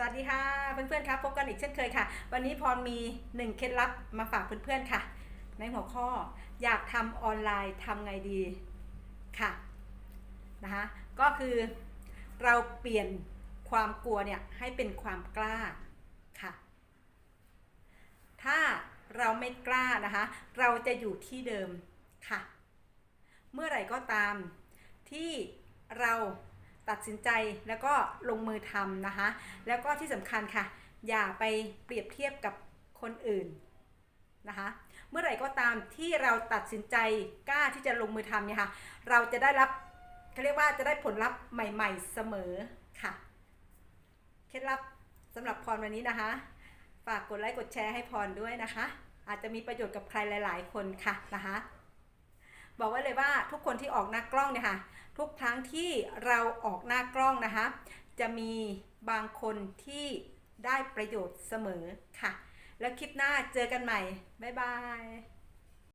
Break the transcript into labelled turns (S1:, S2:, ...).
S1: สวัสดีค่ะเพื่อนๆครับพบกันอีกเช่นเคยค่ะ วันนี้พรมีหนึ่งเคล็ดลับมาฝากเพื่อนๆค่ะ ในหัวข้ออยากทำออนไลน์ทำไงดีค่ะนะคะก็คือเราเปลี่ยนความกลัวเนี่ยให้เป็นความกล้าค่ะ ถ้าเราไม่กล้านะคะเราจะอยู่ที่เดิมค่ะ เมื่อไหร่ก็ตามที่เรา ตัดสินใจแล้วก็ลงมือทำนะคะ แล้วก็ที่สำคัญค่ะ อย่าไปเปรียบเทียบกับคนอื่นนะคะ เมื่อไหร่ก็ตามที่เราตัดสินใจกล้าที่จะลงมือทำเนี่ยค่ะ เราจะได้รับเขาเรียกว่าจะได้ผลลัพธ์ใหม่ ๆเสมอค่ะ เคล็ดลับสำหรับพรวันนี้นะคะ ฝากกดไลค์กดแชร์ให้พรด้วยนะคะ อาจจะมีประโยชน์กับใครหลาย ๆ คนค่ะนะคะ บอกไว้เลยว่าทุกคนที่ออกหน้ากล้องเนี่ยค่ะทุกครั้งที่เราออกหน้ากล้องนะคะ จะมีบางคนที่ได้ประโยชน์เสมอค่ะ แล้วคลิปหน้าเจอกันใหม่ บ๊ายบาย